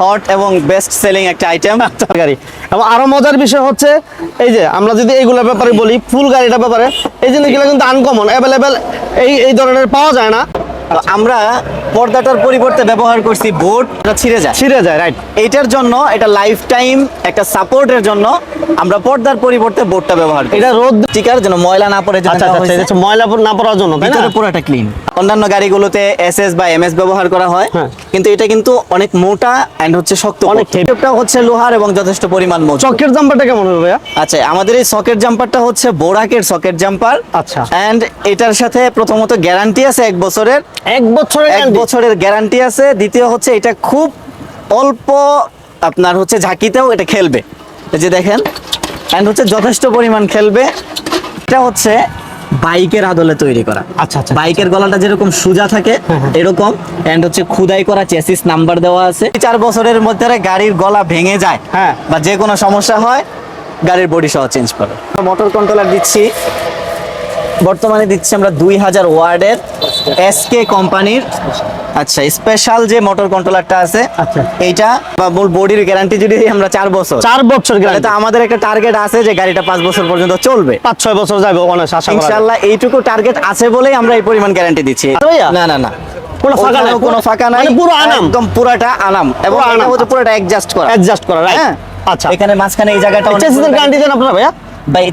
Hot এবং best selling একটা item গাড়ি এবং আরও মজার বিষয় হচ্ছে, এই যে আমরা যদি এইগুলোর ব্যাপারে বলি, ফুল গাড়িটার ব্যাপারে, এই জিনিসগুলো কিন্তু আনকমন অ্যাভেলেবেল এই এই ধরনের পাওয়া যায় না। তো আমরা পর্দাটার পরিবর্তে ব্যবহার করছি বোর্ড। ছিঁড়ে যায়। ছিঁড়ে যায় রাইট এটার জন্য এটা লাইফ টাইম একটা সাপোর্টের জন্য আমরা পর্দার পরিবর্তে বোর্ডটা ব্যবহার করি। এটা রোদ স্টিকার যেন ময়লা না পড়ে আচ্ছা আচ্ছা আচ্ছা ময়লা না পড়ার জন্য ভিতরে পুরোটা ক্লিন অন্যান্য গাড়িগুলোতে এসএস বা এমএস ব্যবহার করা হয়। হ্যাঁ। কিন্তু এটা কিন্তু অনেক মোটা এন্ড হচ্ছে শক্ত অনেক। এটা হচ্ছে লোহার এবং যথেষ্ট পরিমাণ মজবুত। চকের জাম্পারটা কেমন হবে ভাইয়া? আচ্ছা আমাদের এই সকেট জাম্পারটা হচ্ছে বোরাকের সকেট জাম্পার। আচ্ছা। এন্ড এটার সাথে প্রথমত গ্যারান্টি আছে এক বছরের। এক বছরের এক বছরের গ্যারান্টি আছে। দ্বিতীয় হচ্ছে এটা খুব অল্প আপনার হচ্ছে ঝাঁকিতেও এটা খেলবে। এই যে দেখেন এন্ড হচ্ছে যথেষ্ট পরিমাণ খেলবে। এটা হচ্ছে বাইকের আদলে তৈরি করা। আচ্ছা, আচ্ছা, বাইকের গলাটা যেরকম সোজা থাকে এরকম এন্ড হচ্ছে খুদাই করা চেসিস নাম্বার দেওয়া আছে। চার বছরের মধ্যে গাড়ির গলা ভেঙে যায় হ্যাঁ। বা যে কোনো সমস্যা হয় গাড়ির বডি সহ চেঞ্জ করে মোটর কন্ট্রোলার দিচ্ছি। বর্তমানে দিচ্ছি আমরা দুই হাজার ওয়ার্ডের এসকে কোম্পানির আচ্ছা স্পেশাল যে মোটর কন্ট্রোলারটা আছে আচ্ছা। এইটা বা মূল বডির গ্যারান্টি যদি আমরা চার বছর। চার বছর গ্যারান্টি তো আমাদের একটা টার্গেট আছে যে গাড়িটা পাঁচ বছর পর্যন্ত চলবে। পাঁচ ছয় বছর যাবে অনার্স আশা করা ইনশাআল্লাহ এইটুকু টার্গেট আছে বলেই আমরা এই পরিমাণ গ্যারান্টি দিচ্ছি। না না না। কোনো ফাঁকা নাই, কোনো ফাঁকা নাই। পুরো আনাম। একদম পুরাটা আনাম। এবং পুরোটা অ্যাডজাস্ট করা। অ্যাডজাস্ট করা রাইট হ্যাঁ। আচ্ছা। এখানে মাঝখানে এই জায়গাটা চেসিসের গ্যারান্টি দেন আপনারা ভাইয়া। ভাই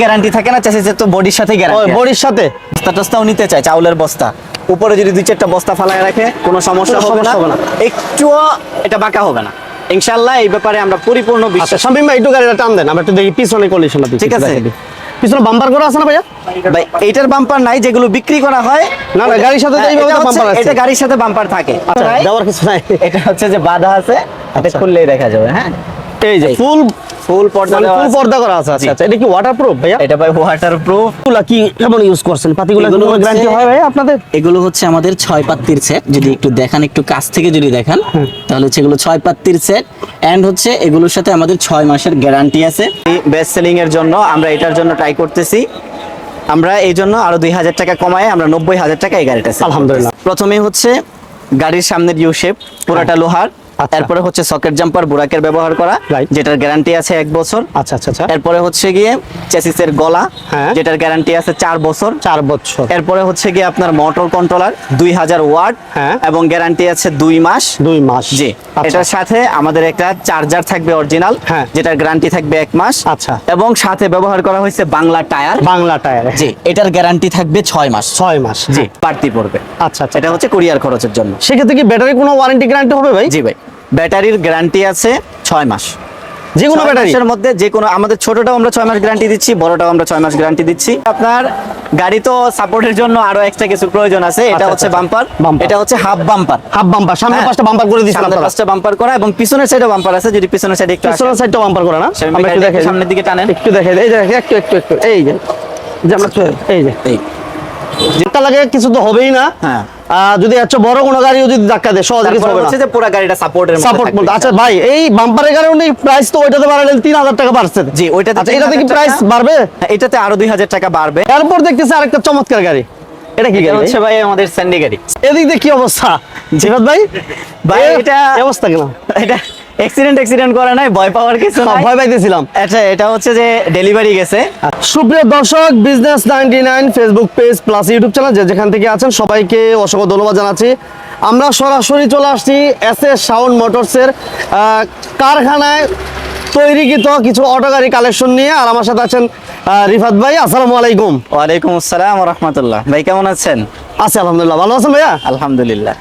গ্যারান্টি থাকে না? তো বডির সাথে গ্যারান্টি বডির সাথে? বস্তা টস্তাও নিতে চায় চাউলের বস্তা। উপরে যদি দুই চারটা বস্তা ফালায় রাখে কোনো সমস্যা হবে না। একটুও এটা বাঁকা হবে না। ইনশাল্লাহ এই ব্যাপারে আমরা পরিপূর্ণ আচ্ছা বিশ্বাস শামিম ভাই একটু গাড়িটা টান দেন। আমরা একটু দেখি পিছনে কন্ডিশনটা ঠিক আছে। পিছনে বাম্পার করা আছে না ভাইয়া? ভাই এইটার বাম্পার নাই যেগুলো বিক্রি করা হয়। না, না, গাড়ির সাথে হ্যাঁ, এইভাবে bumper আছে। এটা গাড়ির সাথে বাম্পার থাকে। আচ্ছা দেওয়ার কিছু নাই। এটা হচ্ছে যে বাধা আছে এটা আচ্ছা। খুললেই দেখা যাবে হ্যাঁ? এই যে ফুল ফুল পর্দা মানে ফুল পর্দা করা আছে আচ্ছা আচ্ছা এটা কি ওয়াটারপ্রুফ ভাইয়া? এটা ভাই ওয়াটার প্রুফ এগুলা কি কেমন ইউজ করছেন? পাতিগুলো এগুলো কোনো গ্যারান্টি হয় ভাই আপনাদের? এগুলো হচ্ছে আমাদের ছয় পাত্তির সেট যদি একটু দেখান একটু কাছ থেকে যদি দেখান তাহলে হচ্ছে এগুলো ছয় পাত্তির সেট এন্ড হচ্ছে এগুলোর সাথে আমাদের ছয় মাসের গ্যারান্টি আছে। বেস্ট সেলিং এর জন্য আমরা এটার জন্য ট্রাই করতেছি। আমরা এই জন্য আরও দুই হাজার টাকা কমায় আমরা নব্বই হাজার টাকা এই গাড়িটা আলহামদুলিল্লাহ। প্রথমে হচ্ছে গাড়ির সামনের ইউ শেপ পুরাটা লোহার। আচ্ছা। এরপরে হচ্ছে সকেট জাম্পার বুরাকের ব্যবহার করা. যেটার গ্যারান্টি আছে এক বছর। আচ্ছা আচ্ছা আচ্ছা। এরপরে হচ্ছে গিয়ে চেসিসের গলা হ্যাঁ। যেটার গ্যারান্টি আছে চার বছর। চার বছর। এরপরে হচ্ছে গিয়ে আপনার মোটর কন্ট্রোলার দুই হাজার ওয়াট হ্যাঁ। এবং গ্যারান্টি আছে দুই মাস। দুই মাস। জি। আচ্ছা। এটার সাথে আমাদের একটা চার্জার থাকবে অরিজিনাল হ্যাঁ। যেটার গ্যারান্টি থাকবে এক মাস। আচ্ছা। এবং সাথে ব্যবহার করা হয়েছে বাংলা টায়ার বাংলা টায়ার জি। এটার গ্যারান্টি থাকবে ছয় মাস। ছয় মাস। জি বাড়তি পড়বে। আচ্ছা আচ্ছা। এটা হচ্ছে কুরিয়ার খরচের জন্য। সেক্ষেত্রে কি ব্যাটারি কোনো ওয়ারেন্টি গ্যারান্টি হবে ভাই? জি ভাই। ব্যাটারির গ্যারান্টি আছে ছয় মাস। যে কোনো ছয় ব্যাটারি। মাসের মধ্যে যে কোনো আমাদের ছোটটাও আমরা ছয় মাস গ্যারান্টি দিচ্ছি বড়টাও আমরা ছয় মাস গ্যারান্টি দিচ্ছি। আপনার গাড়ি তো সাপোর্টের জন্য আরও এক্সট্রা কিছু প্রয়োজন আছে এটা আচ্ছা, হচ্ছে আচ্ছা। Bumper Bumper। এটা হচ্ছে হাফ বাম্পার হাফ বাম্পার সামনে পাঁচটা বাম্পার করে সামনের আপনারা। পাঁচটা বাম্পার করা এবং পিছনের সাইডে বাম্পার আছে যদি পিছনের সাইডে একটু। পিছনের সাইডটা বাম্পার করা না? আমরা একটু দেখে সামনের দিকে টানেন। একটু দেখে এই যে একটু একটু একটু। এই যে যে আমরা এই যে। এই। যেটা লাগে কিছু তো হবেই না। হ্যাঁ। যদি একটা বড় কোনো গাড়িও যদি ধাক্কা দেয় সহজে কিছু হবে না। যে পুরো গাড়িটা সাপোর্টের সাপোর্ট বলতে আচ্ছা ভাই এই বাম্পারের কারণে প্রাইস তো ওইটাতে বাড়ালেন তিন হাজার টাকা বাড়ছে। জি ওইটাতে আচ্ছা এটাতে কি প্রাইস বাড়বে? এটাতে আরও দুই হাজার টাকা বাড়বে। এরপর দেখতেছি আরেকটা চমৎকার গাড়ি। এটা কি গাড়ি? হচ্ছে ভাই আমাদের স্যান্ডি গাড়ি। এদিক দিয়ে কি অবস্থা? জিবাদ ভাই ভাই, এটা- অবস্থা কেন এটা অ্যাক্সিডেন্ট অ্যাক্সিডেন্ট করে নাই ভয় পাওয়ার কিছু নাই। ভয় পাইতেছিলাম। আচ্ছা এটা হচ্ছে যে ডেলিভারি গেছে। সুপ্রিয় দর্শক business ninety nine Facebook page plus YouTube channel যে যেখান থেকে আছেন সবাইকে অসংখ্য ধন্যবাদ জানাচ্ছি। আমরা সরাসরি চলে আসছি এস এস সাউন্ড মোটরসের আহ, কারখানায় তৈরিকৃত কিছু অটো গাড়ি কালেকশন নিয়ে। আর আমার সাথে আছেন রিফাত ভাই আসসালামু আলাইকুম। ওয়ালাইকুম আসসালাম রহমতুল্লাহ। ভাই কেমন আছেন? আছি আলহামদুলিল্লাহ। ভালো আছেন ভাইয়া? আলহামদুলিল্লাহ।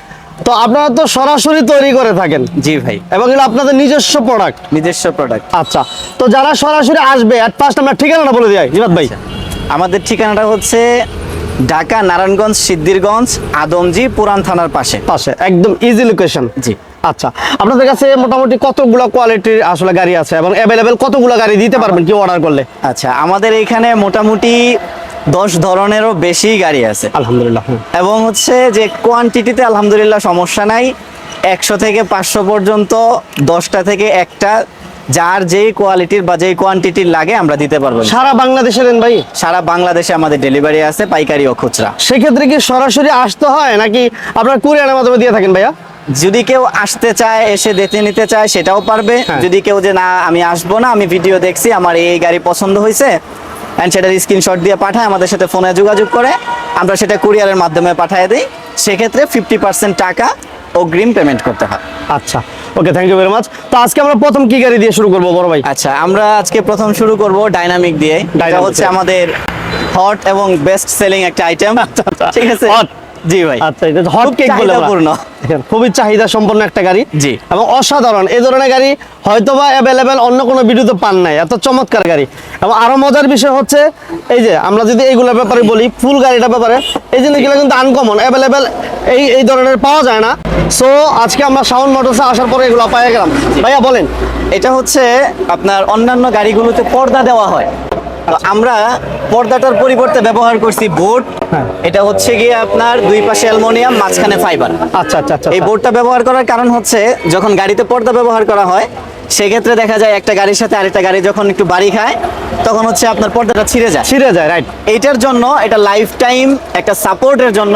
তো আপনারা তো সরাসরি তৈরি করে থাকেন? জি ভাই। এবং এগুলো আপনাদের নিজস্ব প্রোডাক্ট নিজস্ব প্রোডাক্ট আচ্ছা তো যারা সরাসরি আসবে অ্যাট ফার্স্ট আমরা ঠিকানাটা বলে দিই রিফাত ভাই। আমাদের ঠিকানাটা হচ্ছে ঢাকা নারায়ণগঞ্জ সিদ্দিরগঞ্জ আদমজি পুরান থানার পাশে। পাশে একদম ইজি লোকেশন জি। আচ্ছা আপনাদের কাছে মোটামুটি কতগুলো কোয়ালিটির আসলে গাড়ি আছে এবং অ্যাভেলেবেল কতগুলো গাড়ি দিতে পারবেন কি অর্ডার করলে? আচ্ছা আমাদের এখানে মোটামুটি দশ ধরনেরও বেশি গাড়ি আছে। আলহামদুলিল্লাহ এবং হচ্ছে যে কোয়ান্টিটিতে আলহামদুলিল্লাহ সমস্যা নাই। একশো থেকে পাঁচশো পর্যন্ত দশটা থেকে একটা যার যেই কোয়ালিটির বা যেই কোয়ান্টিটির লাগে আমরা দিতে পারব। সারা বাংলাদেশে দেন ভাই? সারা বাংলাদেশে আমাদের ডেলিভারি আছে পাইকারি ও খুচরা। সেক্ষেত্রে কি সরাসরি আসতে হয় নাকি আপনার কুরিয়ারের মাধ্যমে দিয়ে থাকেন ভাইয়া? যদি কেউ আসতে চায় এসে দেখে নিতে চায় সেটাও পারবে। হ্যাঁ। যদি কেউ যে না আমি আসব না আমি ভিডিও দেখছি আমার এই গাড়ি পছন্দ হয়েছে অ্যান্ড সেটার স্ক্রিনশট দিয়ে পাঠায় আমাদের সাথে ফোনে যোগাযোগ করে। আমরা সেটা কুরিয়ারের মাধ্যমে পাঠিয়ে দিই। সেক্ষেত্রে ফিফটি পার্সেন্ট টাকা অগ্রিম পেমেন্ট করতে হয়। আচ্ছা। Okay thank you very much তো আজকে আমরা প্রথম কি গাড়ি দিয়ে শুরু করব বড় ভাই? আচ্ছা আমরা আজকে প্রথম শুরু করব ডাইনামিক দিয়ে। এটা হচ্ছে আমাদের হট এবং বেস্ট সেলিং একটা আইটেম ঠিক আছে? Hot? জি ভাই। আচ্ছা এটা হট কেক বলে। দেখেন, খুবই চাহিদা সম্পন্ন একটা গাড়ি জি। এবং অসাধারণ। এই ধরনের গাড়ি হয়তোবা অ্যাভেলেবেল অন্য কোনো ভিডিওতে পান নাই। এত চমৎকার গাড়ি। এবং আরও মজার বিষয় হচ্ছে এই যে আমরা যদি এইগুলোর ব্যাপারে বলি ফুল গাড়িটার ব্যাপারে এই জিনিসগুলো কিন্তু আনকমন অ্যাভেলেবেল এই এই ধরনের পাওয়া যায় না। সো আজকে আমরা সাউন্ড মোটরসে আসার পরে এগুলো পাই গেলাম। ভাইয়া বলেন। এটা হচ্ছে আপনার অন্যান্য গাড়িগুলোতে পর্দা দেওয়া হয়। তো আমরা পর্দাটার পরিবর্তে ব্যবহার করছি বোর্ড। হ্যাঁ। এটা হচ্ছে গিয়ে আপনার দুই পাশে অ্যালমোনিয়াম মাঝখানে ফাইবার। আচ্ছা আচ্ছা আচ্ছা এই বোর্ডটা ব্যবহার করার কারণ হচ্ছে যখন গাড়িতে পর্দা ব্যবহার করা হয় সেক্ষেত্রে দেখা যায় একটা গাড়ির সাথে আরেকটা গাড়ি যখন একটু বাড়ি খায় তখন হচ্ছে আপনার পর্দাটা ছিঁড়ে যায়। ছিঁড়ে যায় রাইট এইটার জন্য এটা লাইফ টাইম একটা সাপোর্টের জন্য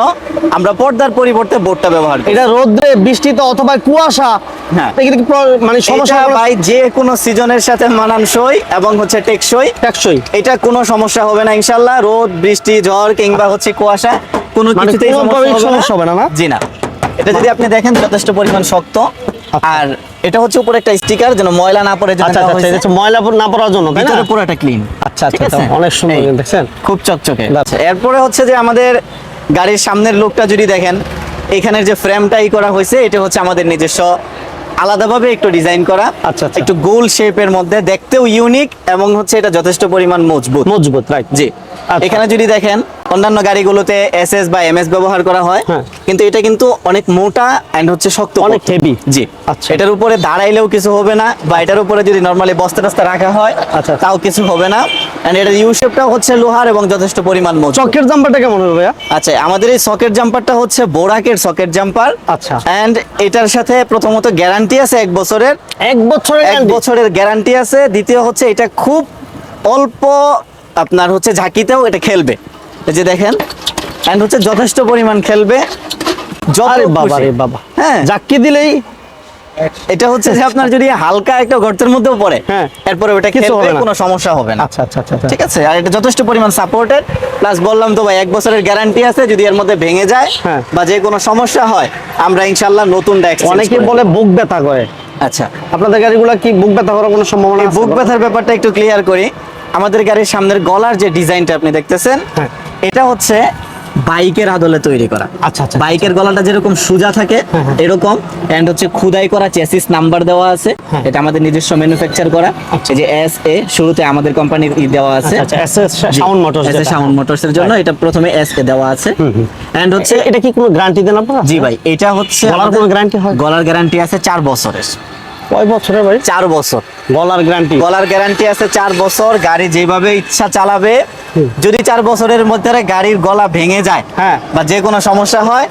আমরা পর্দার পরিবর্তে বোর্ডটা ব্যবহার করি। এটা রোদ্রে বৃষ্টিতে অথবা কুয়াশা হ্যাঁ। মানে সমস্যা? ভাই যে কোনো সিজনের সাথে মানানসই এবং হচ্ছে টেকসই। টেকসই। এটা কোনো সমস্যা হবে না ইনশাল্লাহ রোদ বৃষ্টি ঝড় কিংবা হচ্ছে কুয়াশা কোনো মানে কিছুতেই সমস্যা হবে না, না? জি না। এটা যদি আপনি দেখেন যথেষ্ট পরিমাণ শক্ত। আর এটা হচ্ছে উপরে একটা স্টিকার যেন ময়লা না পড়ে আচ্ছা আচ্ছা এটা হচ্ছে ময়লা না পড়ার জন্য তাই না? ভিতরে পুরোটা ক্লিন আচ্ছা আচ্ছা আচ্ছা, অনেক সুন্দর দেখছেন? খুব চকচকে। আচ্ছা এরপরে হচ্ছে যে আমাদের গাড়ির সামনের লোকটা যদি দেখেন এখানের যে ফ্রেমটাই করা হয়েছে এটা হচ্ছে আমাদের নিজস্ব আলাদাভাবে একটু ডিজাইন করা। আচ্ছা, আচ্ছা। একটু গোল শেপের মধ্যে দেখতেও ইউনিক এবং হচ্ছে এটা যথেষ্ট পরিমাণ মজবুত। মজবুত রাইট জি। আচ্ছা। এখানে যদি দেখেন অন্যান্য গাড়িগুলোতে এসএস বা এমএস ব্যবহার করা হয়। হ্যাঁ। কিন্তু এটা কিন্তু অনেক মোটা এন্ড হচ্ছে শক্ত অনেক heavy। জি। আচ্ছা। এটার উপরে দাঁড়াইলেও কিছু হবে না বা এটার উপরে যদি নরমালি বস্তা টস্তা রাখা হয় আচ্ছা। তাও কিছু হবে না। এন্ড এটার ইউ শেপটাও হচ্ছে লোহার এবং যথেষ্ট পরিমাণ মজবুত। চকের জাম্পারটা কেমন হবে ভাইয়া? আচ্ছা আমাদের এই সকেট জাম্পারটা হচ্ছে বোরাকের সকেট জাম্পার আচ্ছা। এন্ড এটার সাথে প্রথমত গ্যারান্টি আছে এক বছরের। এক বছরের এক বছরের গ্যারান্টি আছে। দ্বিতীয় হচ্ছে এটা খুব অল্প আপনার হচ্ছে ঝাঁকিতেও এটা খেলবে। এই যে দেখেন এন্ড হচ্ছে যথেষ্ট পরিমাণ খেলবে। আরে বাবা রে বাবা। হ্যাঁ। জাক্কি দিলেই এটা হচ্ছে যে আপনার যদি হালকা একটা গর্তের মধ্যেও পড়ে হ্যাঁ। এরপরে ওটা কিছু হবে। কোনো সমস্যা হবে না। আচ্ছা আচ্ছা আচ্ছা আচ্ছা। ঠিক আছে? আর এটা যথেষ্ট পরিমাণ সাপোর্টেড প্লাস বললাম তো ভাই এক বছরের গ্যারান্টি আছে যদি এর মধ্যে ভেঙে যায় হ্যাঁ। বা যে কোনো সমস্যা হয় আমরা ইনশাল্লাহ নতুন অনেকে বলে বুক ব্যথা করে। আচ্ছা। আপনাদের গাড়িগুলো কি বুক ব্যথা করার কোনো সম্ভাবনা বুক ব্যথার ব্যাপারটা একটু ক্লিয়ার করি। আমাদের গাড়ির সামনের গলার যে ডিজাইনটা আপনি দেখতেছেন হ্যাঁ। এটা হচ্ছে বাইকের আদলে তৈরি করা। আচ্ছা, আচ্ছা, বাইকের গলাটা যেরকম সোজা থাকে হ্যাঁ, হ্যাঁ। এরকম এন্ড হচ্ছে খুদাই করা চেসিস নাম্বার দেওয়া আছে। হ্যাঁ। এটা আমাদের নিজস্ব ম্যানুফ্যাকচার করা। এই যে এস এ শুরুতে আমাদের কোম্পানির দেওয়া আছে। আচ্ছা আচ্ছা sound motors S sound motors এর জন্য এটা প্রথমে এস এ দেওয়া আছে। এন্ড হচ্ছে এটা কি কোনো গ্যারান্টি দেন আপনারা? জি ভাই এটা হচ্ছে গলার কোনো guarantee হয়? গলার গ্যারান্টি আছে চার বছরের। কয় বছরের ভাই চার বছর। গলার গ্যারান্টি গলার গ্যারান্টি আছে চার বছর গাড়ি যেভাবে ইচ্ছা চালাবে যদি চার বছরের মধ্যে গাড়ির গলা ভেঙে যায় হ্যাঁ। বা যে কোনো সমস্যা হয়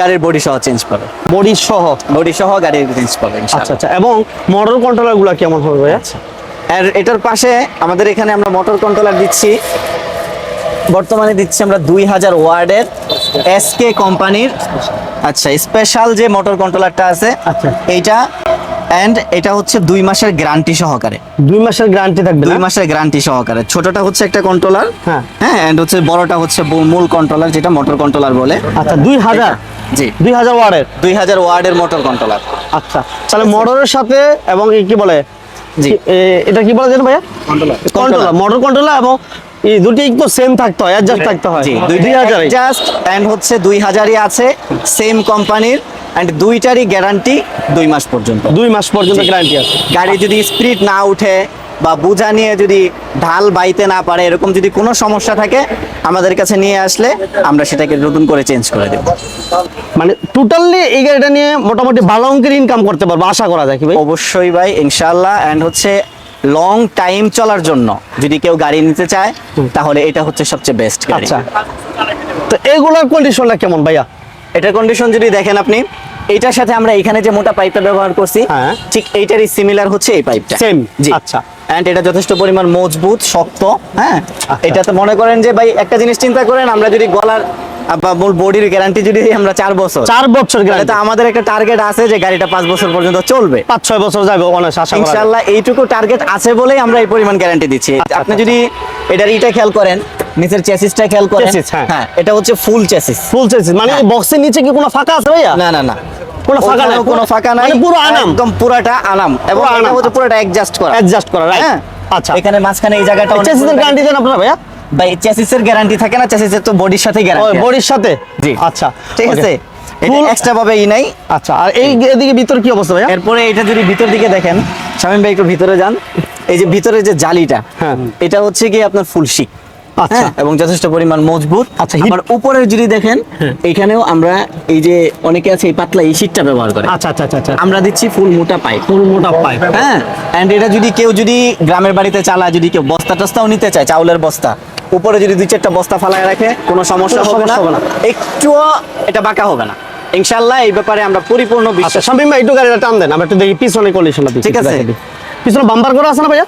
গাড়ির বডি সহ চেঞ্জ পাবে। বডি সহ? বডি সহ গাড়ির চেঞ্জ পাবে আচ্ছা আচ্ছা। এবং মোটর কন্ট্রোলারগুলো কেমন হবে ভাইয়া? আর এটার পাশে আমাদের এখানে আমরা মোটর কন্ট্রোলার দিচ্ছি। বর্তমানে দিচ্ছি আমরা দুই হাজার ওয়ার্ডের এসকে কোম্পানির আচ্ছা স্পেশাল যে মোটর কন্ট্রোলারটা আছে আচ্ছা। এইটা এন্ড এটা হচ্ছে দুই মাসের গ্যারান্টি সহকারে। দুই মাসের গ্যারান্টি থাকবে দুই মাসের গ্যারান্টি সহকারে। ছোটটা হচ্ছে একটা কন্ট্রোলার হ্যাঁ। হ্যাঁ এন্ড হচ্ছে বড়টা হচ্ছে মূল কন্ট্রোলার যেটা মোটর কন্ট্রোলার বলে। আচ্ছা দুই হাজার। জি। দুই হাজার ওয়ার্ডের? দুই হাজার ওয়ার্ডের মোটর কন্ট্রোলার আচ্ছা তাহলে মোটরের সাথে এবং কি বলে? জি। এটা কি বলে জানেন ভাইয়া? কন্ট্রোলার কন্ট্রোলার মোটর কন্ট্রোলার এবং এই দুটি তো সেম থাকতে হয় অ্যাডজাস্ট থাকতে হয়। জি দুই হাজার জাস্ট এন্ড হচ্ছে দুই হাজারই আছে সেম কোম্পানির এন্ড দুইটারই গ্যারান্টি দুই মাস পর্যন্ত। দুই মাস পর্যন্ত গ্যারান্টি আছে। গাড়ি যদি স্পিড না উঠে বা বোঝা নিয়ে যদি ঢাল বাইতে না পারে এরকম যদি কোনো সমস্যা থাকে আমাদের কাছে নিয়ে আসলে আমরা সেটাকে নতুন করে চেঞ্জ করে দেব। মানে টোটালি এই গাড়িটা নিয়ে মোটামুটি ভালো অঙ্কের ইনকাম করতে পারব আশা করা যায় কি ভাই? অবশ্যই ভাই ইনশাল্লাহ অ্যান্ড হচ্ছে লং টাইম চলার জন্য যদি কেউ গাড়ি নিতে চায় তাহলে এটা হচ্ছে সবচেয়ে বেস্ট গাড়ি আচ্ছা। তো এগুলোর কন্ডিশনটা কেমন ভাইয়া? এটার কন্ডিশন যদি দেখেন আপনি এইটার সাথে আমরা এখানে যে মোটা পাইপটা ব্যবহার করছি হ্যাঁ। ঠিক এইটারই সিমিলার হচ্ছে এই পাইপটা Same, জি আচ্ছা। এন্ড এটা যথেষ্ট পরিমাণ মজবুত শক্ত হ্যাঁ আচ্ছা। এটাতে মনে করেন যে ভাই একটা জিনিস চিন্তা করেন আমরা যদি গলার মূল বডির গ্যারান্টি যদি আমরা চার বছর চার বছর গ্যারান্টি আমাদের একটা টার্গেট আছে যে গাড়িটা পাঁচ বছর পর্যন্ত চলবে পাঁচ ছয় বছর যাবে। ইনশাআল্লাহ এইটুকু টার্গেট আছে বলেই আমরা এই পরিমাণ গ্যারান্টি দিচ্ছি আপনি যদি এটার ইটা খেয়াল করেন নিচের চেসিসটা খেয়াল করেন। হ্যাঁ। হ্যাঁ এটা হচ্ছে ফুল চেসিস ফুল চেসিস মানে হ্যাঁ। বক্সের নিচে কি কোনো ফাঁকা আছে ভাইয়া? না না না। কোনো ফাঁকা নাই? কোনো ফাঁকা নাই। মানে পুরো আনাম? একদম পুরাটা আনাম। এবং এটা। হচ্ছে পুরোটা অ্যাডজাস্ট করা। অ্যাডজাস্ট করা রাইট হ্যাঁ। আচ্ছা। এখানে মাঝখানে এই জায়গাটা চেসিসের গ্যারান্টি দেন আপনারা ভাইয়া? ভাই চেসিসের গ্যারান্টি থাকে না চেসিসের তো বডির সাথে গ্যারান্টি বডির সাথে? জি। আচ্ছা ঠিক আছে। এটা এক্সট্রা ভাবে ই নাই। আচ্ছা আর এই এদিকে ভিতর কি অবস্থা ভাইয়া? এরপরে এটা যদি ভিতর দিকে দেখেন শামীম ভাই একটু ভিতরে যান। এই যে ভিতরে যে জালিটা হ্যাঁ। এটা হচ্ছে কি আপনার ফুল শিক আচ্ছা। হ্যাঁ, এবং যথেষ্ট পরিমাণ মজবুত। আচ্ছা, আবার উপরে যদি দেখেন এখানেও আমরা এই যে অনেকে আছে এই পাতলা এই শীটটা ব্যবহার করে। আচ্ছা আচ্ছা আচ্ছা আচ্ছা। আমরা দিচ্ছি ফুল মোটা পাইপ ফুল মোটা পাইপ হ্যাঁ এন্ড এটা যদি কেউ যদি গ্রামের বাড়িতে চালায় যদি কেউ বস্তা টস্তাও নিতে চায় চাউলের বস্তা উপরে যদি দুই চারটা বস্তা ফালায় রাখে কোনো সমস্যা হবে না। একটুও এটা বাঁকা হবে না। ইনশাল্লাহ এই ব্যাপারে আমরা পরিপূর্ণ আচ্ছা বিশ্বাস শামিম ভাই একটু গাড়িটা টান দেন আমরা একটু দেখি পিছনে কন্ডিশনটা ঠিক আছে। পিছনে বাম্পার করা আছে না ভাইয়া?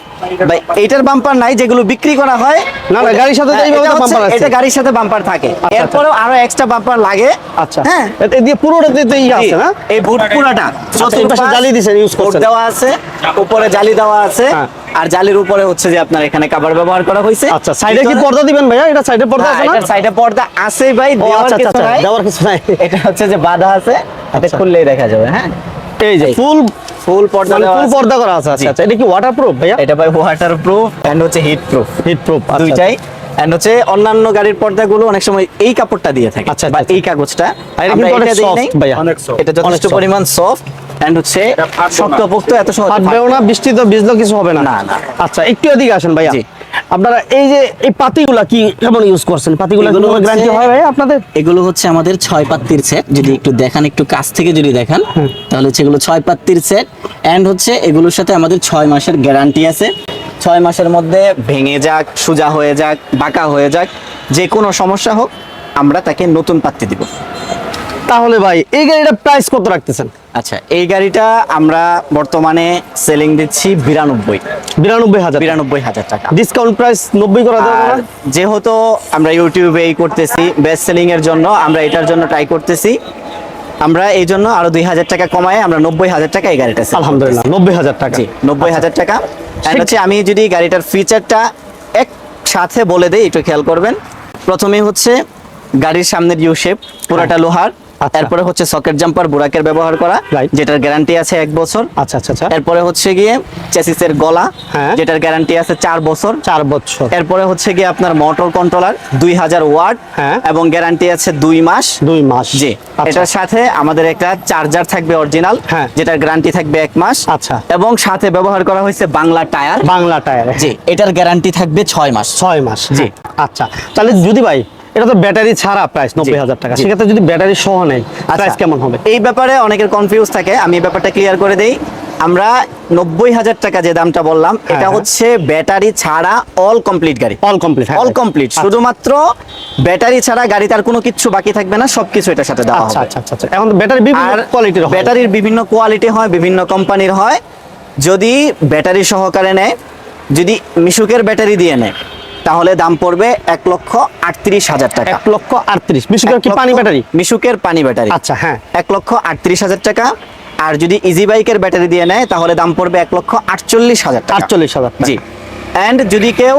ভাই এইটার বাম্পার নাই যেগুলো বিক্রি করা হয়। না, না, গাড়ির সাথে তো হ্যাঁ, এইভাবে এটা bumper আছে। এটা গাড়ির সাথে বাম্পার থাকে। আচ্ছা। এরপরেও আরও এক্সট্রা বাম্পার লাগে। আচ্ছা। হ্যাঁ। দিয়ে ইয়ে আছে না? এই বুট পুরাটা। পাশে জালি দিছেন, বোর্ড করছেন। দেওয়া আছে উপরে জালি দেওয়া আছে। হ্যাঁ। আর জালির উপরে হচ্ছে যে আপনার এখানে কাভার ব্যবহার করা হয়েছে। আচ্ছা সাইডে কি পর্দা দিবেন ভাইয়া? এটা সাইডে পর্দা আছে না? এটার সাইডে পর্দা আছে ভাই দেওয়ার আচ্ছা আচ্ছা কিছু আচ্ছা নাই। দেওয়ার কিছু নাই। এটা হচ্ছে যে বাধা আছে এটা আচ্ছা। খুললেই দেখা যাবে হ্যাঁ। এই যে ফুল ফুল পর্দা মানে ফুল পর্দা করা আছে আচ্ছা আচ্ছা এটা কি ওয়াটারপ্রুফ ভাইয়া? এটা ভাই ওয়াটারপ্রুফ এন্ড হচ্ছে হিটপ্রুফ হিটপ্রুফ দুইটাই। এন্ড হচ্ছে অন্যান্য গাড়ির পর্দাগুলো অনেক সময় এই কাপড়টা দিয়ে থাকে। আচ্ছা, বা আচ্ছা। এই কাগজটা। আর এটা কিন্তু অনেক এটা দিই নাই। ভাইয়া। অনেক সফট এটা অনেক যথেষ্ট পরিমাণ সফট এন্ড হচ্ছে শক্তপোক্ত এত সহজ ফাটবেও না। বৃষ্টি তো ভিজলেও কিছু হবে না। না, না। আচ্ছা একটু এদিকে আসেন ভাইয়া। জি। আপনারা এই যে এই পাতিগুলা কি কেমন ইউজ করছেন? পাতিগুলা কোনো গ্যারান্টি হয় ভাই আপনাদের? এগুলো হচ্ছে আমাদের ছয় পাত্তির সেট যদি একটু দেখান একটু কাছ থেকে যদি দেখান তাহলে হচ্ছে এগুলো ছয় পাত্তির সেট এন্ড হচ্ছে এগুলোর সাথে আমাদের ছয় মাসের গ্যারান্টি আছে। ছয় মাসের মধ্যে ভেঙে যাক সোজা হয়ে যাক বাঁকা হয়ে যাক যে কোনো সমস্যা হোক আমরা তাকে নতুন পাত্তি দিব। তাহলে ভাই এই গাড়িটা প্রাইস কত রাখতেছেন? আচ্ছা এই গাড়িটা আমরা বর্তমানে সেলিং দিচ্ছি বিরানব্বই। বিরানব্বই হাজার বিরানব্বই হাজার টাকা। ডিসকাউন্ট প্রাইস নব্বই করা যাবে যেহেতু আমরা ইউটিউবে এই করতেছি বেস্ট সেলিং এর জন্য আমরা এটার জন্য ট্রাই করতেছি। আমরা এই জন্য আরও দুই হাজার টাকা কমায় আমরা নব্বই হাজার টাকা এই গাড়িটা আলহামদুলিল্লাহ নব্বই হাজার টাকা। জি নব্বই হাজার টাকা। হচ্ছে আমি যদি গাড়িটার ফিচারটা একসাথে বলে দেই একটু খেয়াল করবেন। প্রথমে হচ্ছে গাড়ির সামনের ইউ শেপ পুরাটা লোহার। আচ্ছা। এরপরে হচ্ছে সকেট জাম্পার বুরাকের ব্যবহার করা. যেটার গ্যারান্টি আছে এক বছর আচ্ছা আচ্ছা আচ্ছা এরপরে হচ্ছে গিয়ে চেসিসের গলা হ্যাঁ। যেটার গ্যারান্টি আছে চার বছর চার বছর এরপরে হচ্ছে গিয়ে আপনার মোটর কন্ট্রোলার দুই হাজার ওয়াট হ্যাঁ। এবং গ্যারান্টি আছে দুই মাস দুই মাস জি আচ্ছা। এটার সাথে আমাদের একটা চার্জার থাকবে অরিজিনাল হ্যাঁ। যেটার গ্যারান্টি থাকবে এক মাস আচ্ছা। এবং সাথে ব্যবহার করা হয়েছে বাংলা টায়ার বাংলা টায়ার জি এটার গ্যারান্টি থাকবে ছয় মাস ছয় মাস জি। আচ্ছা তাহলে যদি ভাই এটা তো ব্যাটারি ছাড়া প্রাইস নব্বই হাজার টাকা। সেক্ষেত্রে যদি ব্যাটারি সহ নেই প্রাইস আচ্ছা, কেমন হবে? এই ব্যাপারে অনেকের কনফিউজ থাকে আমি এই ব্যাপারটা ক্লিয়ার করে দেই। আমরা নব্বই হাজার টাকা যে দামটা বললাম এটা হ্যাঁ। হচ্ছে ব্যাটারি ছাড়া অল কমপ্লিট গাড়ি। অল কমপ্লিট অল কমপ্লিট শুধুমাত্র ব্যাটারি ছাড়া গাড়িতে আর কোনো কিছু বাকি থাকবে না সবকিছু এটার সাথে দেওয়া আচ্ছা হবে। আচ্ছা আচ্ছা আচ্ছা। এখন ব্যাটারি বিভিন্ন কোয়ালিটির ব্যাটারির বিভিন্ন কোয়ালিটি হয় বিভিন্ন কোম্পানির হয়। যদি ব্যাটারি সহকারে নেয় যদি মিশুকের ব্যাটারি দিয়ে নেয় তাহলে দাম পড়বে এক লক্ষ আটত্রিশ হাজার টাকা। এক লক্ষ আটত্রিশ। বিশ কি পানি ব্যাটারি? মিশুকের পানি ব্যাটারি। আচ্ছা হ্যাঁ। এক লক্ষ আটত্রিশ হাজার টাকা। আর যদি ইজি বাইকের ব্যাটারি দিয়ে নেয় তাহলে দাম পড়বে এক লক্ষ আটচল্লিশ হাজার টাকা। আটচল্লিশ হাজার জি। অ্যান্ড যদি কেউ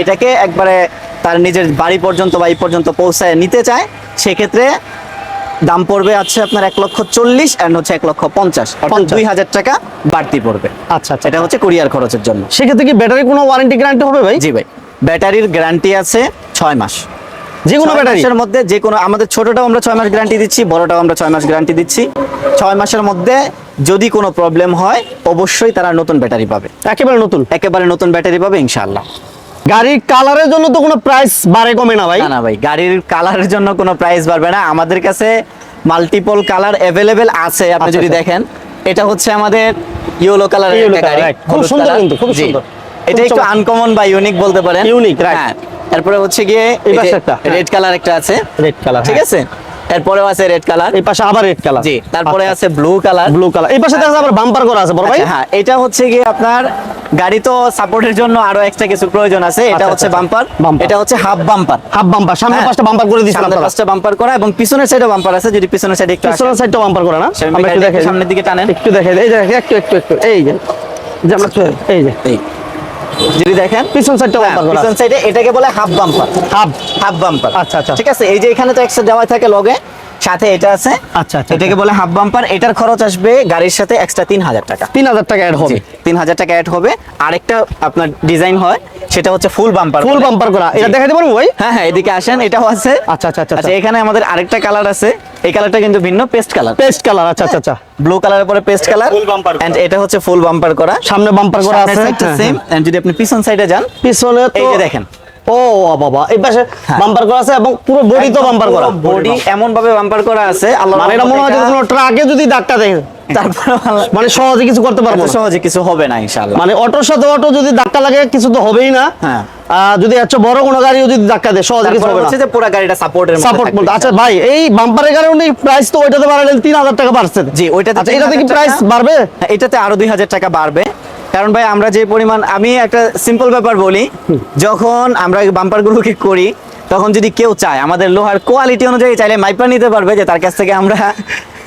এটাকে একবারে তার নিজের বাড়ি পর্যন্ত বা এই পর্যন্ত পৌঁছায় নিতে চায় সেক্ষেত্রে দাম পড়বে আছে আপনার এক লক্ষ চল্লিশ অ্যান্ড হচ্ছে এক লক্ষ পঞ্চাশ। দুই হাজার টাকা বাড়তি পড়বে। আচ্ছা আচ্ছা। এটা হচ্ছে কুরিয়ার খরচের জন্য। সেক্ষেত্রে কি ব্যাটারি কোনো ওয়ারেন্টি গ্যারান্টি হবে ভাই? জি ভাই। ব্যাটারির গ্যারান্টি আছে ছয় মাস। যে কোনো ছয় ব্যাটারি? মাসের মধ্যে যে কোনো আমাদের ছোটটাও আমরা ছয় মাস গ্যারান্টি দিচ্ছি বড়টাও আমরা ছয় মাস গ্যারান্টি দিচ্ছি। ছয় মাসের মধ্যে যদি কোনো প্রবলেম হয় অবশ্যই তারা নতুন ব্যাটারি পাবে। একেবারে নতুন? একেবারে নতুন ব্যাটারি পাবে ইনশাআল্লাহ। গাড়ির কালারের জন্য তো কোনো প্রাইস বাড়ে কমে না ভাই। না ভাই গাড়ির কালারের জন্য কোনো প্রাইস বাড়বে না। আমাদের কাছে মাল্টিপল কালার অ্যাভেলেবেল আছে আপনি আচ্ছা, যদি আচ্ছা। দেখেন। এটা হচ্ছে আমাদের ইয়েলো কালারের Yellow একটা গাড়ি খুব সুন্দর কিন্তু, খুব সুন্দর। এটা একটু আনকমন বা ইউনিক বলতে পারেন। Right. হ্যাঁ তারপরে হচ্ছে গিয়ে এই পাশে একটা, হ্যাঁ। রেড কালার একটা আছে। রেড কালার ঠিক আছে? এরপরেও আছে রেড কালার এই পাশে আবার রেড কালার জি তারপরে আছে ব্লু কালার ব্লু কালার এই পাশে যাচ্ছে আবার বাম্পার করা আছে বড় ভাই। আচ্ছা, হ্যাঁ এটা হচ্ছে কি আপনার গাড়ি তো সাপোর্টের জন্য আরও এক্সট্রা কিছু প্রয়োজন আছে। এটা আচ্ছা, হচ্ছে আচ্ছা। বাম্পার এটা হচ্ছে হাফ বাম্পার হাফ বাম্পার সামনে পাঁচটা বাম্পার করে দিয়েছিলাম সামনের আপনারা। পাঁচটা বাম্পার করা এবং পিছনের সাইডে বাম্পার আছে যদি পিছনের সাইডে একটু পিছনের সাইডটা বাম্পার করা না? আমরা একটু দেখাই সামনের দিকে টানেন। একটু দেখাই এই যে একটু একটু একটু। এই যে যে আমরা এই যে। এই। যদি দেখেন পিছন সাইডটা হ্যাঁ, বাম্পার করা পিছন সাইডে এটাকে বলে half bumper half half bumper আচ্ছা, আচ্ছা। ঠিক আছে? এই যে এখানে তো এক্সট্রা দেওয়া থাকে লগে সাথে এটা আছে। আচ্ছা, আচ্ছা, এটাকে বলে হাফ বাম্পার এটার খরচ আসবে গাড়ির সাথে এক্সট্রা তিন হাজার টাকা। তিন হাজার টাকা অ্যাড হবে। তিন হাজার টাকা অ্যাড হবে। আরেকটা আপনার ডিজাইন হয় সেটা হচ্ছে ফুল বাম্পার ফুল বাম্পার করা। এটা জি। দেখাইতে পারব ভাই? হ্যাঁ হ্যাঁ এদিকে আসেন এটাও আছে। আচ্ছা আচ্ছা আচ্ছা আচ্ছা এখানে আমাদের আরেকটা কালার আছে। এই কালারটা কিন্তু ভিন্ন পেস্ট কালার পেস্ট কালার আচ্ছা আচ্ছা আচ্ছা। ব্লু কালারের পরে পেস্ট কালার bumper করা। এন্ড এটা হচ্ছে ফুল বাম্পার করা। সামনে বাম্পার করা আছে। সেম এন্ড যদি আপনি পিছন সাইডে যান পিছনে তো এই যে দেখেন। ও বাবা এই পাশে হ্যাঁ। বাম্পার করা আছে এবং পুরো বডি তো বাম্পার করা। বডি এমন ভাবে বাম্পার করা আছে আল্লাহ মানে এটা মনে হয় কোনো ট্রাকে যদি দেয় তারপরে মানে সহজে কিছু করতে পারব সহজে কিছু হবে না ইনশাআল্লাহ। মানে অটোর সাথে অটো যদি ধাক্কা লাগে কিছু তো হবেই না। হ্যাঁ। যদি এত বড় কোনো গাড়িও যদি ধাক্কা দেয় সহজে কিছু হবে না। যে পুরো গাড়িটা সাপোর্টের মধ্যে সাপোর্ট বলতে আচ্ছা ভাই এই বাম্পারের কারণে প্রাইস তো ওইটাতে বাড়ালেন তিন হাজার টাকা বাড়ছে। জি ওইটাতে আচ্ছা এটাতে কি প্রাইস বাড়বে? হ্যাঁ, এটাতে আরও দুই হাজার টাকা বাড়বে। কারণ ভাই আমরা যে পরিমাণ আমি একটা সিম্পল ব্যাপার বলি যখন আমরা বাম্পার গুলোকে করি তখন যদি কেউ চায় আমাদের লোহার কোয়ালিটি অনুযায়ী চাইলে মাইপা নিতে পারবে যে তার কাছ থেকে আমরা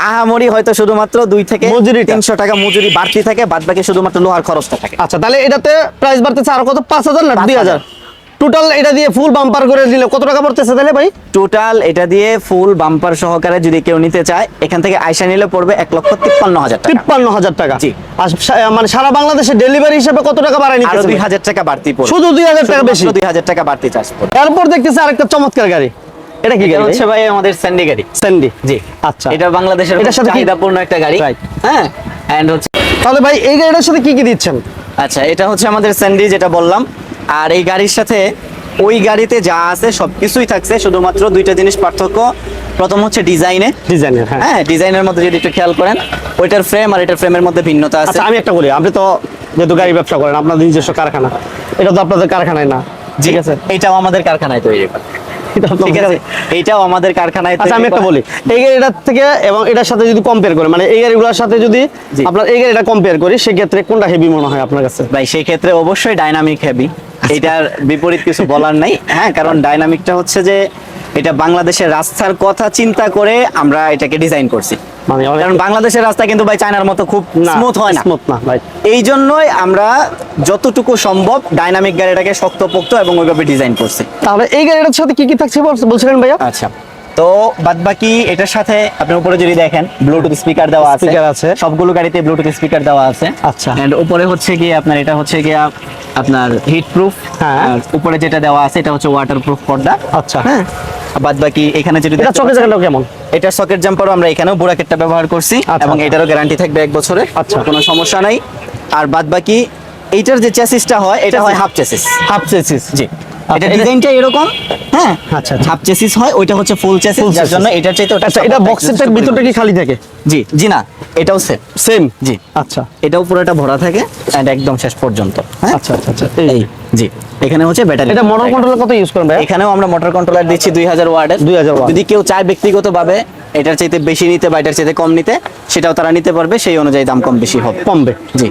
আহামরি হয়তো শুধুমাত্র দুই থেকে মজুরি তিনশো টাকা মজুরি বাড়তি থাকে বাদ বাকি শুধুমাত্র লোহার খরচটা থাকে। আচ্ছা তাহলে এটাতে প্রাইস বাড়তেছে আরও কত? পাঁচ হাজার না দুই হাজার? টোটাল এটা দিয়ে ফুল বাম্পার করে দিলে কত টাকা পড়তেছে তাহলে ভাই? টোটাল এটা দিয়ে ফুল বাম্পার সহকারে যদি কেউ নিতে চায় এখান থেকে আইসা নিলে পড়বে এক লক্ষ তিপ্পান্ন হাজার টাকা। তিপ্পান্ন হাজার টাকা। জি। মানে সারা বাংলাদেশে ডেলিভারি হিসেবে কত টাকা বাড়ায় নিতেছে দুই হাজার টাকা বাড়তি পড়বে। শুধু দুই হাজার টাকা বেশি। দুই হাজার টাকা বাড়তি চার্জ পড়বে। এরপর দেখতেছি আরেকটা চমৎকার গাড়ি। এটা কি এটা গাড়ি হচ্ছে ভাই আমাদের স্যান্ডি গাড়ি। স্যান্ডি জি। আচ্ছা। এটা বাংলাদেশের এটার এটার সাথে চাহিদাপূর্ণ একটা গাড়ি. হ্যাঁ? এন্ড হচ্ছে তাহলে ভাই এই গাড়িটার সাথে কি কি দিচ্ছেন? আচ্ছা এটা হচ্ছে আমাদের স্যান্ডি যেটা বললাম। আর এই গাড়ির সাথে ওই গাড়িতে যা আছে সবকিছুই থাকছে শুধুমাত্র দুইটা জিনিস পার্থক্য। প্রথম হচ্ছে ডিজাইনে। ডিজাইনের হ্যাঁ। হ্যাঁ ডিজাইনের মধ্যে যদি একটু খেয়াল করেন ওইটার ফ্রেম আর এটার ফ্রেমের মধ্যে ভিন্নতা আছে। আচ্ছা আমি একটা বলি আপনি তো যেহেতু গাড়ি ব্যবসা করেন আপনাদের নিজস্ব কারখানা এটা তো আপনাদের কারখানায় না ঠিক আছে? এটাও আমাদের কারখানায় তৈরি ঠিক আছে? আমাদের কারখানায় আচ্ছা আমি একটা বলি এই গাড়িটার থেকে এবং এটার সাথে যদি কম্পেয়ার করি মানে এই গাড়িগুলোর সাথে যদি। আপনার এই গাড়িটা কম্পেয়ার করি সেক্ষেত্রে কোনটা হেভি মনে হয় আপনার কাছে? ভাই সেই ক্ষেত্রে অবশ্যই ডাইনামিক হেভি। এটার বিপরীত কিছু বলার নাই। হ্যাঁ কারণ ডাইনামিকটা হচ্ছে যে এটা বাংলাদেশের রাস্তার কথা চিন্তা করে আমরা এটাকে ডিজাইন করছি। মানে কারণ বাংলাদেশের রাস্তা কিন্তু ভাই চায়নার মতো খুব স্মুথ হয় না। স্মুথ না ভাই। এই জন্যই আমরা যতটুকু সম্ভব ডাইনামিক গাড়িটাকে শক্তপোক্ত এবং ওইভাবে ডিজাইন করছি। তাহলে এই গাড়িটার সাথে কি কি থাকছে বল- বলছিলেন ভাইয়া? আচ্ছা। তো বাদ বাকি এটার সাথে আপনি উপরে যদি দেখেন ব্লুটুথ স্পিকার দেওয়া আছে। Speaker আছে। সবগুলো গাড়িতে ব্লুটুথ স্পিকার দেওয়া আছে। আচ্ছা। এন্ড উপরে হচ্ছে গিয়ে আপনার এটা হচ্ছে গিয়ে আপনার হিট প্রুফ হ্যাঁ। উপরে যেটা দেওয়া আছে এটা হচ্ছে ওয়াটার প্রুফ পর্দা। আচ্ছা। হ্যাঁ। বাদ বাকি এখানে যদি এটা পাচ্ছেন, জায়গাটাও কেমন? এটা সকেট জাম্পারও আমরা এখানেও বুড়াকেটটা ব্যবহার করছি আচ্ছা, এবং। এটারও গ্যারান্টি থাকবে এক বছরের আচ্ছা। কোনো সমস্যা নাই। আর বাদ বাকি এইটার যে চ্যাসিসটা হয় এটা হয় half chassis half chassis ji. এটা এটা- ডিজাইনটা এরকম হ্যাঁ? আচ্ছা, আচ্ছা। হাফ চেসিস হয় ওইটা হচ্ছে ফুল চেসিস যার জন্য এটার চাইতে ওটা আচ্ছা এটা বক্সের যথেষ্ট ভিতরটা কি খালি থাকে? জি জি না এটাও সেম সেম জি। আচ্ছা। এটাও পুরোটা ভরা থাকে এন্ড একদম শেষ পর্যন্ত হ্যাঁ? আচ্ছা আচ্ছা আচ্ছা। এই জি। এখানে হচ্ছে ব্যাটারি এটা মোটর কন্ট্রোলার কত ইউজ করেন ভাই এখানেও আমরা মোটর কন্ট্রোলার দিচ্ছি দুই হাজার ওয়ার্ডের 2000 watt। যদি কেউ চায় ব্যক্তিগতভাবে এটার চাইতে বেশি নিতে বা এটার চাইতে কম নিতে সেটাও তারা নিতে পারবে সেই অনুযায়ী দাম কম বেশি হবে। কমবে। জি।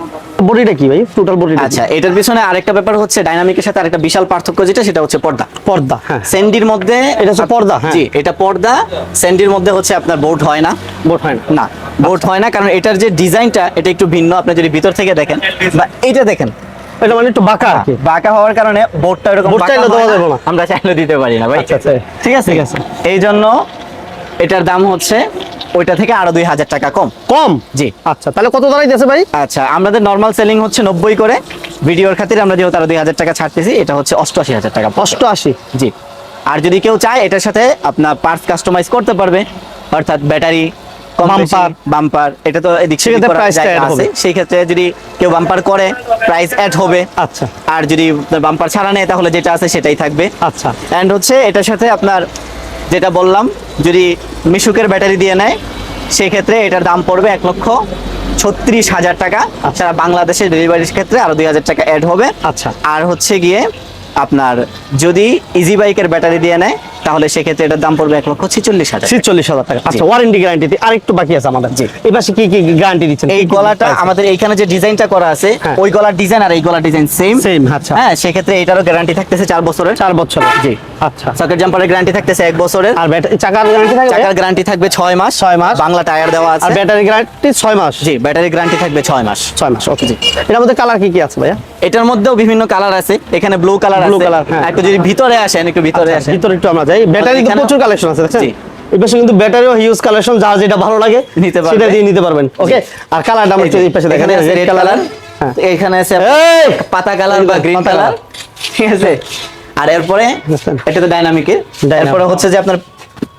বডিটা কি ভাই? টোটাল বডিটা আচ্ছা এটার পিছনে আরেকটা ব্যাপার হচ্ছে ডাইনামিকের সাথে আরেকটা বিশাল পার্থক্য যেটা সেটা হচ্ছে পর্দা। পর্দা হ্যাঁ। স্যান্ডির মধ্যে এটা হচ্ছে পর্দা, হ্যাঁ। জি এটা পর্দা। স্যান্ডির মধ্যে হচ্ছে আপনার বোর্ড হয় না। বোট হয় না। না বোর্ড হয় না কারণ এটার যে ডিজাইনটা এটা একটু ভিন্ন। আপনি যদি ভিতর থেকে দেখেন বা এইটা দেখেন। এটা মানে একটু বাঁকা বাঁকা হওয়ার কারণে বোর্ডটা এরকম বোর্ড বাঁকা চাইলে দেওয়া যাবে না। আমরা চাইলে দিতে পারি না ভাই। আচ্ছা, আচ্ছা। ঠিক আছে? ঠিক আছে। এই জন্য এটার দাম হচ্ছে ওইটা থেকে আরও দুই হাজার টাকা কম। কম? জি। আচ্ছা তাহলে কত দাঁড়াইতেছে ভাই? আচ্ছা আমাদের নর্মাল সেলিং হচ্ছে নব্বই করে। ভিডিওর খাতিরে আমরা যেহেতু আরও দুই হাজার টাকা ছাড়তেছি এটা হচ্ছে অষ্টআশি হাজার টাকা অষ্টআশি? জি। আর যদি কেউ চায় এটার সাথে আপনার পার্টস কাস্টমাইজ করতে পারবে। অর্থাৎ ব্যাটারি Bumper। বাম্পার এটা তো এদিক সেদিক সেক্ষেত্রে করার price টা জায়গা add আছে। সেই ক্ষেত্রে যদি কেউ বাম্পার করে প্রাইস অ্যাড হবে। আচ্ছা। আর যদি বাম্পার ছাড়া নেয় তাহলে যেটা আছে সেটাই থাকবে। আচ্ছা। অ্যান্ড হচ্ছে এটার সাথে আপনার যেটা বললাম যদি মিশুকের ব্যাটারি দিয়ে নেয় সেক্ষেত্রে এটার দাম পড়বে এক লক্ষ ছত্রিশ হাজার টাকা সারা বাংলাদেশের ডেলিভারির ক্ষেত্রে আরও দুই হাজার টাকা অ্যাড হবে আচ্ছা। আর হচ্ছে গিয়ে আপনার যদি ইজি বাইকের ব্যাটারি দিয়ে নেয় তাহলে সেক্ষেত্রে এটার দাম পড়বে এক লক্ষ ছিচল্লিশ হাজার ছিচল্লিশ হাজার টাকা আচ্ছা ওয়ারেন্টি গ্যারান্টি আর একটু বাকি আছে আমাদের জি। এই পাশে কি কি গ্যারান্টি দিচ্ছেন এই গলাটা আমাদের এইখানে যে ডিজাইনটা করা আছে হ্যাঁ। ওই গলার ডিজাইন আর এই গলার ডিজাইন সেম সেম আচ্ছা। হ্যাঁ সেক্ষেত্রে এটারও গ্যারান্টি থাকতেছে চার বছরের চার বছরের জি। আচ্ছা। সকেট জাম্পারের গ্যারান্টি থাকতেছে এক বছরের। আর ব্যাটারি চাকার গ্যারান্টি থাকবে? চাকার গ্যারান্টি থাকবে ছয় মাস। ছয় মাস। বাংলা টায়ার দেওয়া আর ব্যাটারি গ্যারান্টি মাস? জি ব্যাটারি গ্যারান্টি থাকবে ছয় মাস। ছয় মাস ওকে জি। এটার মধ্যে কালার কি কি আছে ভাইয়া? এটার মধ্যেও বিভিন্ন কালার আছে। এখানে ব্লু কালার আছে। colour, হ্যাঁ। একটু যদি ভিতরে আসেন একটু ভিতরে আসেন। ভিতরে একটু আমরা যাই। ব্যাটারি প্রচুর কালেকশন আছে দেখছেন। এই কিন্তু ব্যাটারিও হিউজ কালেকশন যার যেটা ভালো লাগে নিতে পারবে। সেটা দিয়ে নিতে পারবেন। ওকে আর কালারটা আমরা এই পাশে দেখেন রেড কালার হ্যাঁ। এখানে আছে পাতা কালার বা গ্রিন কালার ঠিক আছে? আর এরপরে এটা তো ডাইনামিকের Dynamic। এরপরে হচ্ছে যে আপনার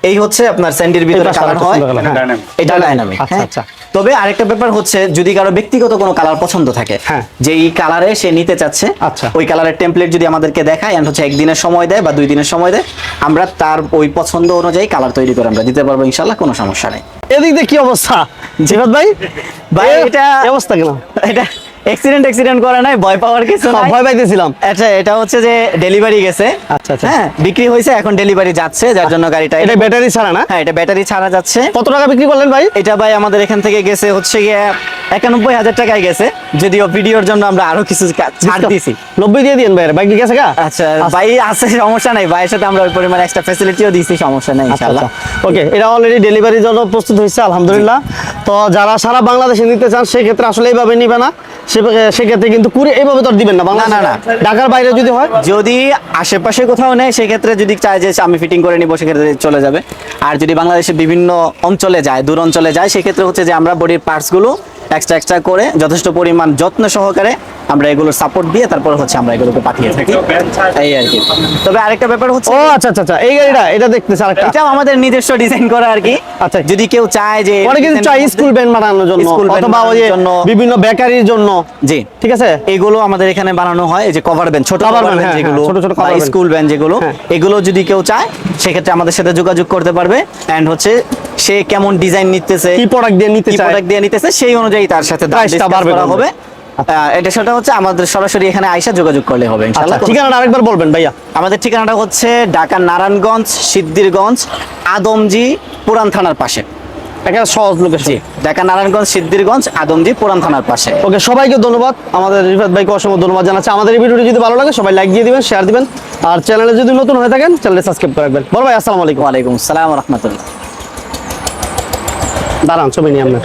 এই হচ্ছে আপনার স্যান্ডির ভিতরে কালার হয় হ্যাঁ। এটা ডাইনামিক আচ্ছা, আচ্ছা। তবে আরেকটা ব্যাপার হচ্ছে যদি কারও ব্যক্তিগত কোনো কালার পছন্দ থাকে হ্যাঁ। যে এই কালারে সে নিতে চাচ্ছে আচ্ছা। ওই কালারের টেমপ্লেট যদি আমাদেরকে দেখায় এন্ড হচ্ছে একদিনের সময় দেয় বা দুই দিনের সময় দেয় আমরা তার ওই পছন্দ অনুযায়ী কালার তৈরি করে আমরা দিতে পারব ইনশাল্লাহ কোনো সমস্যা নেই এদিক দিয়ে কি অবস্থা জিহাদ ভাই ভাই, এটা- অবস্থা কেন এটা অ্যাক্সিডেন্ট অ্যাক্সিডেন্ট করে নাই ভয় পাওয়ার কিছু নাই। ভয় পাইতেছিলাম। আচ্ছা এটা হচ্ছে যে ডেলিভারি গেছে। আচ্ছা, আচ্ছা। হ্যাঁ বিক্রি হয়েছে এখন ডেলিভারি যাচ্ছে যার জন্য গাড়িটা এটা ব্যাটারি ছাড়া না? হ্যাঁ এটা ব্যাটারি ছাড়া যাচ্ছে। কত টাকা বিক্রি করলেন ভাই? এটা ভাই আমাদের এখান থেকে গেছে হচ্ছে গিয়ে একানব্বই হাজার টাকায় গেছে। যদিও ভিডিওর জন্য আমরা আরও কিছু ছাড় দিছি। নব্বই দিয়ে দিন ভাই বাইক গেছে গা? আচ্ছা ভাই আছে সমস্যা নাই। ভাইয়ের সাথে আমরা ওই পরিমাণ এক্সট্রা ফ্যাসিলিটিও দিছি সমস্যা নাই ইনশাআল্লাহ। ওকে এটা অলরেডি ডেলিভারির জন্য প্রস্তুত হয়েছে আলহামদুলিল্লাহ। তো যারা সারা বাংলাদেশে নিতে চান সেক্ষেত্রে আসলে এইভাবে নিবে না। সেক্ষেত্রে কিন্তু কুড়ি এইভাবে তো দিবেন না বাংলা না, না। ঢাকার বাইরে যদি হয়? যদি আশেপাশে কোথাও নেয় সেক্ষেত্রে যদি চায় যে আমি ফিটিং করে নিবো সেক্ষেত্রে চলে যাবে। আর যদি বাংলাদেশের বিভিন্ন অঞ্চলে যায় দূর অঞ্চলে যায় সেক্ষেত্রে হচ্ছে যে আমরা বডির পার্টসগুলো এক্সট্রা এক্সট্রা করে যথেষ্ট পরিমাণ যত্ন সহকারে আমরা এগুলো সাপোর্ট দিয়ে তারপর হচ্ছে আমরা এগুলোকে পাঠিয়ে থাকি। এই আর কি। তবে আরেকটা ব্যাপার হচ্ছে ও আচ্ছা আচ্ছা আচ্ছা এই গাড়িটা এটা দেখতেছে আরেকটা। এটাও আমাদের নিজস্ব ডিজাইন করা আর কি। আচ্ছা। যদি কেউ চায় যে অনেকে স্কুল ব্যান্ড বানানোর জন্য অথবা ওই জন্য। বিভিন্ন বেকারির জন্য। জি। ঠিক আছে? এগুলো আমাদের এখানে বানানো হয় এই যে কভার ব্যান্ড ছোট কভার ব্যান্ড হ্যাঁ, যেগুলো হ্যাঁ, ছোট ছোট band। স্কুল ব্যান্ড যেগুলো হ্যাঁ। এগুলো যদি কেউ চায় সেক্ষেত্রে আমাদের সাথে যোগাযোগ করতে পারবে। এন্ড হচ্ছে সে কেমন ডিজাইন নিতেছে কি প্রোডাক্ট দিয়ে নিতে চায়। প্রোডাক্ট দিয়ে নিতেছে সেই অনুযায়ী তার সাথে দাম Price বাড়বে হবে। এটা সেটা হচ্ছে আমাদের সরাসরি এখানে আইসা যোগাযোগ করলে হবে আচ্ছা ইনশাআল্লাহ। ঠিকানাটা আরেকবার বলবেন ভাইয়া। আমাদের ঠিকানাটা হচ্ছে ঢাকা নারায়ণগঞ্জ সিদ্দিরগঞ্জ আদমজি পুরান থানার পাশে। একটা সহজ লোকেশন ঢাকা নারায়ণগঞ্জ সিদ্দিরগঞ্জ আদমজি পুরান থানার পাশে। ওকে সবাইকে ধন্যবাদ। আমাদের রিফাত ভাইকে অসংখ্য ধন্যবাদ জানাচ্ছি। আমাদের এই ভিডিওটি যদি ভালো লাগে সবাই লাইক দিয়ে দিবেন শেয়ার দিবেন। আর চ্যানেলে যদি নতুন হয়ে থাকেন চ্যানেলে সাবস্ক্রাইব করে রাখবেন। বড় ভাই আসসালামু আলাইকুম। ওয়ালাইকুম আসসালাম রহমতুল্লাহ। দাঁড়ান ছবি নিয়ে আপনার